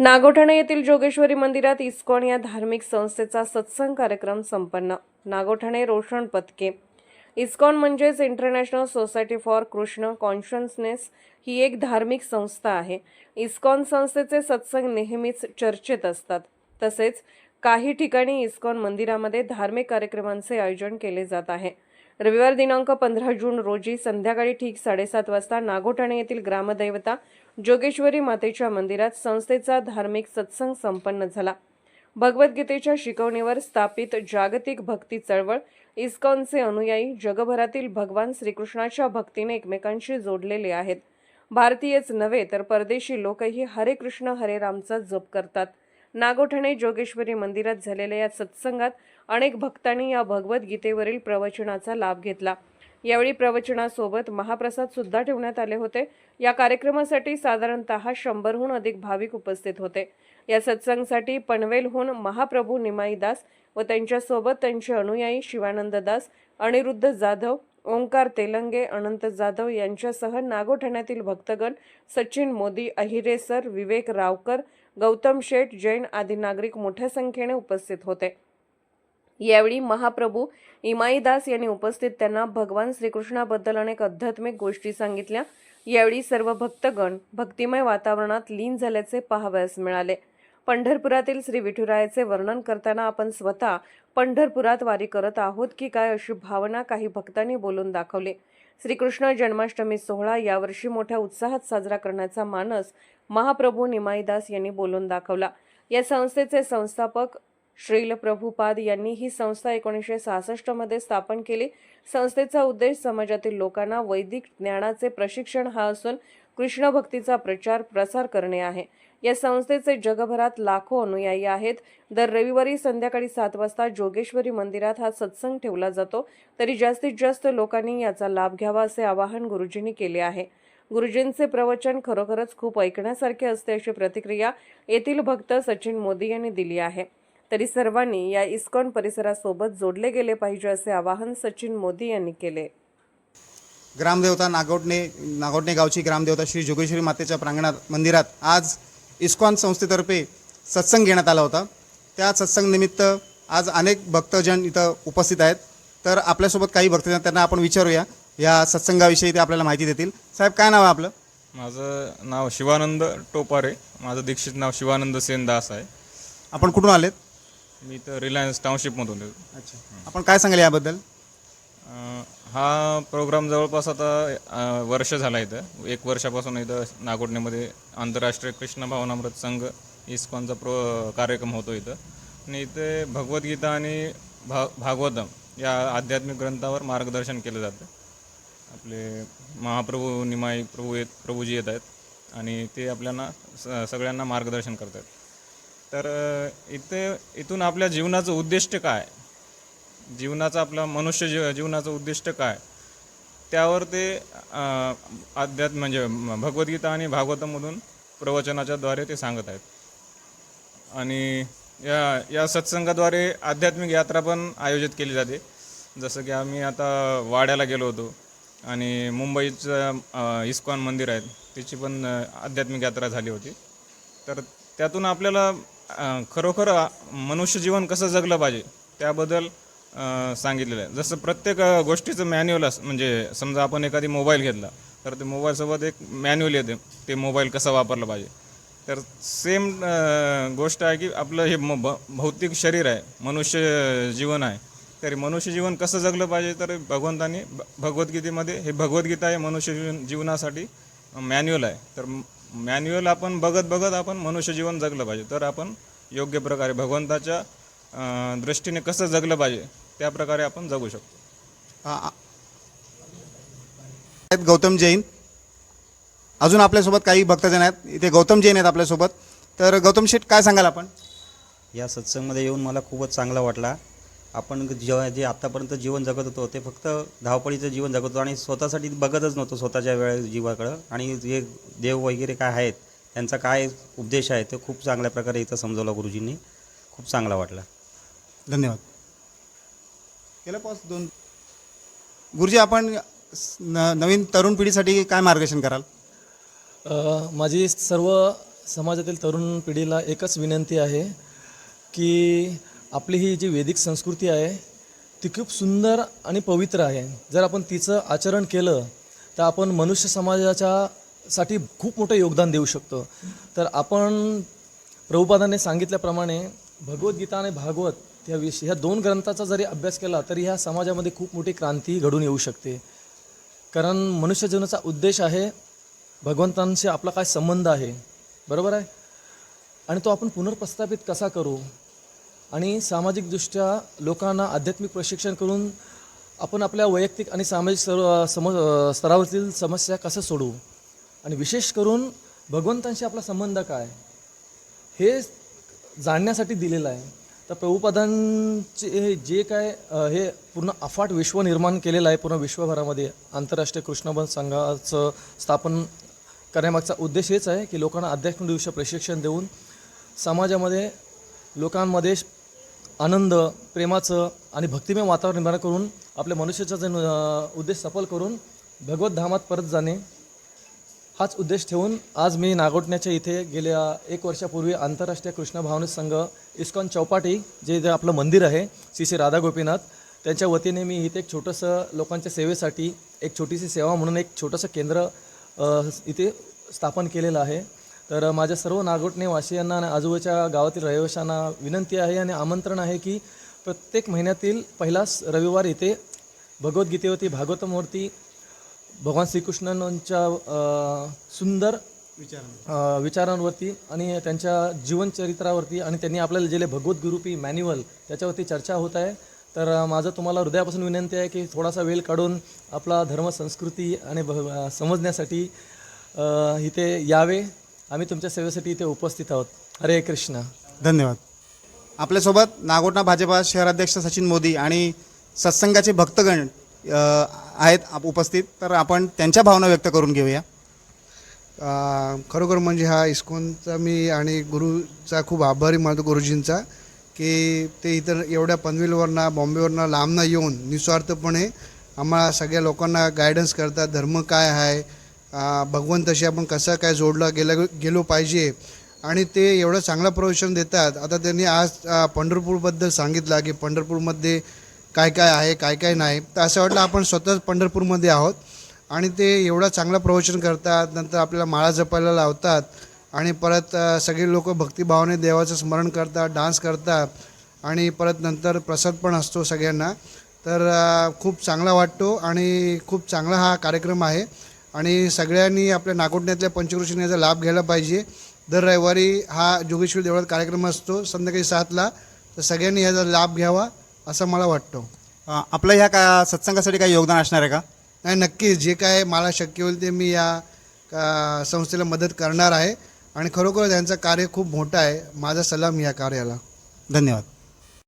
नागोठणे येथील जोगेश्वरी मंदिरात इस्कॉन या धार्मिक संस्थेचा सत्संग कार्यक्रम संपन्न. नागोठणे रोशन पथके. इस्कॉन म्हणजेच international society for Krishna consciousness ही एक धार्मिक संस्था आहे. इस्कॉन संस्थेचे सत्संग नेहमीच चर्चेत असतात. तसेच काही ठिकाणी इस्कॉन मंदिरामध्ये धार्मिक कार्यक्रमांचे आयोजन केले जात आहे. रविवार दिनांक पंधरा जून रोजी संध्याकाळी ठीक साडेसात वाजता नागोठाणे येथील ग्रामदैवता जोगेश्वरी मातेच्या मंदिरात संस्थेचा धार्मिक सत्संग संपन्न झाला. भगवद्गीतेच्या शिकवणीवर स्थापित जागतिक भक्ती चळवळ इस्कॉनचे अनुयायी जगभरातील भगवान श्रीकृष्णाच्या भक्तीने एकमेकांशी जोडलेले आहेत. भारतीयच नव्हे तर परदेशी लोकही हरे कृष्ण हरे रामचा जप करतात. नागोठणे जोगेश्वरी मंदिरात झालेल्या या सत्संगात अनेक भक्तांनी या भगवद्गीतेवरील प्रवचनाचा लाभ घेतला. यावेळी प्रवचनासोबत महाप्रसाद सुद्धा ठेवण्यात आले होते. या कार्यक्रमासाठी साधारणतः शंभरहून अधिक भाविक उपस्थित होते. या सत्संगसाठी पनवेलहून महाप्रभू निमाईदास व त्यांच्यासोबत त्यांचे अनुयायी शिवानंद दास अनिरुद्ध जाधव ओंकार तेलंगे अनंत जाधव यांच्यासह नागोठण्यातील भक्तगण सचिन मोदी अहिरे सर विवेक रावकर गौतम शेठ जैन आदी नागरिक मोठ्या संख्येने उपस्थित होते. यावेळी महाप्रभू इमाईदास यांनी उपस्थित त्यांना भगवान श्रीकृष्णाबद्दल अनेक आध्यात्मिक गोष्टी सांगितल्या. यावेळी सर्व भक्तगण भक्तिमय वातावरणात लीन झाल्याचे पाहावयास मिळाले. पंढरपुरातील श्री विठुरायाचे वर्णन करताना आपण स्वतः पंढरपुरात वारी करत आहोत की काय अशी भावना काही भक्तांनी बोलून दाखवली. श्रीकृष्ण जन्माष्टमी सोहळा यावर्षी मोठ्या उत्साहात साजरा करण्याचा मानस महाप्रभू निमाईदास यांनी बोलून दाखवला. या संस्थेचे संस्थापक श्रील प्रभुपाद यांनी ही संस्था एकोणीसशे सहासष्टमध्ये स्थापन केली. संस्थेचा उद्देश समाजातील लोकांना वैदिक ज्ञानाचे प्रशिक्षण हा असून कृष्ण भक्तीचा प्रचार प्रसार करणे आहे. या संस्थेचे जगभरात लाखो अनुयायी आहेत. दर रविवारी संध्याकाळी सात वाजता जोगेश्वरी मंदिरात हा सत्संग ठेवला जातो. तरी जास्तीत जास्त लोकांनी याचा लाभ घ्यावा असे आवाहन गुरुजींनी केले आहे. गुरुजींचे प्रवचन खरोखरच खूप ऐकण्यासारखे असते अशी प्रतिक्रिया येथील भक्त सचिन मोदी यांनी दिली आहे. तरी सर्वांनी या इस्कॉन परिसरासोबत जोडले गेले पाहिजे असे आवाहन सचिन मोदी यांनी केले. ग्रामदेवता नागोटणे नागोटणे गावची ग्रामदेवता श्री जोगेश्वरी मातेच्या प्रांगणात मंदिरात आज इस्कॉन संस्थेतर्फे सत्संग घेण्यात आला होता. त्या सत्संग निमित्त आज अनेक भक्तजन इथं उपस्थित आहेत. तर आपल्यासोबत काही भक्तजन त्यांना आपण विचारूया. या सत्संगाविषयी ते आपल्याला माहिती देतील. साहेब काय नाव आहे आपलं? माझं नाव शिवानंद टोपारे. माझं दीक्षित नाव शिवानंद सेनदास आहे. आपण कुठून आलेत? मी तर रिलायन्स टाउनशिपमधून येतो अच्छा. आपण काय सांगाल याबद्दल? अं, हा प्रोग्राम जवळपास आता अं, वर्ष झाला इथं. एक वर्षापासून इथं नागोडणेमध्ये आंतरराष्ट्रीय कृष्ण भावनामृत संघ इस्कॉनचा प्रो कार्यक्रम होतो इथं. आणि इथे भगवद्गीता आणि भा भागवतम या आध्यात्मिक ग्रंथावर मार्गदर्शन केलं जातं. आपले महाप्रभू निमाई प्रभू येत प्रभूजी येत आहेत. आणि ते आपल्याला स सगळ्यांना मार्गदर्शन करत आहेत तर इथे इथून आपल्या जीवनाचं उद्दिष्ट काय? जीवनाचं आपलं मनुष्य जीव जीवनाचं उद्दिष्ट काय? त्यावर ते अध्यात्म म्हणजे भगवद्गीता आणि भागवतमधून प्रवचनाच्या द्वारे ते सांगत आहेत. आणि या या सत्संगाद्वारे आध्यात्मिक यात्रा पण आयोजित केली जाते. जसं की आम्ही आता वाड्याला गेलो होतो आणि मुंबईचं इस्कॉन मंदिर आहे तिची पण आध्यात्मिक यात्रा झाली होती. तर त्यातून आपल्याला खरोखर मनुष्य जीवन कसं जगलं पाहिजे त्याबद्दल सांगितलेलं आहे. जसं प्रत्येक गोष्टीचं मॅन्युअल असं म्हणजे समजा आपण एखादी मोबाईल घेतला तर ते मोबाईलसोबत एक मॅन्युअल येते ते मोबाईल कसा वापरला पाहिजे. तर सेम गोष्ट आहे की आपलं हे म- भ- भौतिक शरीर आहे मनुष्य जीवन आहे तरी मनुष्य जीवन कसं जगलं पाहिजे तर भगवंतानी भगवद्गीतेमध्ये हे भगवद्गीता हे मनुष्य जीवन जीवनासाठी मॅन्युअल आहे. तर मॅन्युअल आपण बघत बघत आपण मनुष्य जीवन जगलं पाहिजे. तर आपण योग्य प्रकारे भगवंताच्या दृष्टीने कसं जगलं पाहिजे त्या प्रकारे आपण जगू शकतो. गौतम जैन. अजून आपल्यासोबत काही भक्तजन आहेत. इथे गौतम जैन आहेत आपल्यासोबत. तर गौतम शेठ काय सांगाल आपण? या सत्संगमध्ये येऊन मला खूपच चांगला वाटला. आपण जेव्हा जे आत्तापर्यंत जीवन जगत होतो ते फक्त धावपळीचं जीवन जगत होतो आणि स्वतःसाठी बघतच नव्हतो स्वतःच्या वेळे जीवाकडं. आणि जे देव वगैरे काय आहेत त्यांचा काय उपदेश आहे ते खूप चांगल्या प्रकारे इथं समजवला गुरुजींनी. खूप चांगला वाटला. धन्यवाद. केलं पॉज दोन गुरुजी आपण न नवीन तरुण पिढीसाठी काय मार्गदर्शन कराल? अ, माझी सर्व समाजातील तरुण पिढीला एकच विनंती आहे की आपली ही जी वैदिक संस्कृती आहे ती खूप सुंदर आणि पवित्र आहे. जर आपण तिचं आचरण केलं तर आपण मनुष्य समाजाच्या साठी खूप मोठं योगदान देऊ शकतो. तर आपण प्रभुपादाने सांगितल्याप्रमाणे भगवद्गीता आणि भागवत ह्या विषय ह्या दोन ग्रंथाचा जरी अभ्यास केला तरी ह्या समाजामध्ये खूप मोठी क्रांती घडून येऊ शकते. कारण मनुष्य जीवनाचा उद्देश आहे भगवंतांशी आपला काय संबंध आहे. बरोबर आहे? आणि तो आपण पुनर्प्रस्थापित कसा करू? आणि सामाजिकदृष्ट्या लोकांना आध्यात्मिक प्रशिक्षण करून आपण आपल्या वैयक्तिक आणि सामाजिक सर्व सम स्तरावरील समस्या कसं सोडवू? आणि विशेष करून भगवंतांशी आपला संबंध काय? हे जाणण्यासाठी दिलेलं आहे. तर प्रभुपादांचे हे जे काय हे पूर्ण अफाट विश्व निर्माण केलेलं आहे पूर्ण विश्वभरामध्ये आंतरराष्ट्रीय कृष्णबंध संघाचं स्थापन करण्यामागचा उद्देश हेच आहे की लोकांना अध्यात्मिक दिवशी प्रशिक्षण देऊन समाजामध्ये लोकांमध्ये आनंद प्रेमाचं आणि भक्तिमय वातावरण निर्माण करून आपल्या मनुष्याचा जे उद्देश सफल करून भगवत धामात परत जाणे हाच उद्देश ठेवून आज मी नागोटण्याच्या इथे गेल्या एक वर्षापूर्वी आंतरराष्ट्रीय कृष्ण भावना संघ इस्कॉन चौपाटी जे जे आपलं मंदिर आहे श्री श्री राधा गोपीनाथ त्यांच्या वतीने मी इथे एक छोटंसं लोकांच्या सेवेसाठी एक छोटीशी सेवा म्हणून एक छोटंसं केंद्र इथे स्थापन केलेलं आहे. तर माझ्या सर्व नागोटणे वासियांना आणि आजूबाजूच्या गावातील रहिवाशांना विनंती आहे आणि आमंत्रण आहे की प्रत्येक महिन्यातील पहिलाच रविवार इथे भगवद्गीतेवरती भागवतमूर्ती भगवान श्रीकृष्णांच्या सुंदर विचार विचारांवरती आणि त्यांच्या जीवनचरित्रावरती आणि त्यांनी आपल्याला दिले भगवद्गुरूपी मॅन्युअल त्याच्यावरती चर्चा होत आहे. तर माझं तुम्हाला हृदयापासून विनंती आहे की थोडासा वेळ काढून आपला धर्म संस्कृती आणि भ समजण्यासाठी इथे यावे. आम्ही तुमच्या सेवेसाठी इथे उपस्थित आहोत. हरे कृष्ण. धन्यवाद. आपल्यासोबत नागोठणा भाजपा शहराध्यक्ष सचिन मोदी आणि सत्संगाचे भक्तगण आहेत आप- उपस्थित. तर आपण त्यांच्या भावना व्यक्त करून घेऊया. खरोखर म्हणजे हा इस्कॉनचा मी आणि गुरुचा खूप आभारी मानतो गुरुजींचा की ते इतर एवढ्या पनवेलवरनं बॉम्बेवरनं लांबनं येऊन निस्वार्थपणे आम्हाला सगळ्या लोकांना गायडन्स करतात धर्म काय आहे भगवंताशी आपण कसं काय जोडलं गेलं गेलो पाहिजे. आणि ते एवढं चांगलं प्रवचन देतात. आता त्यांनी आज पंढरपूरबद्दल सांगितलं की पंढरपूरमध्ये काय काय आहे काय काय नाही. तर असं वाटलं आपण स्वतःच पंढरपूरमध्ये आहोत. आणि ते एवढं चांगलं प्रवचन करतात. नंतर आपल्याला माळा जपायला लावतात. आणि परत सगळे लोक भक्तिभावाने देवाचं स्मरण करतात डान्स करतात. आणि परत नंतर प्रसाद पण असतो सगळ्यांना. तर खूप चांगला वाटतो. आणि खूप चांगला हा कार्यक्रम आहे. आणि सगळ्यांनी आपल्या नागोठण्यातल्या पंचकृषीने याचा लाभ घ्यायला पाहिजे. दर रविवारी हा जोगेश्वरी देवळात कार्यक्रम असतो संध्याकाळी सातला. तर सगळ्यांनी याचा लाभ घ्यावा असं मला वाटतं. आपलं ह्या का सत्संगासाठी काही योगदान असणार आहे का? नाही नक्कीच. जे काय मला शक्य होईल ते मी या का संस्थेला मदत करणार आहे. आणि खरोखर त्यांचं कार्य खूप मोठं आहे. माझा सलाम या कार्याला. धन्यवाद.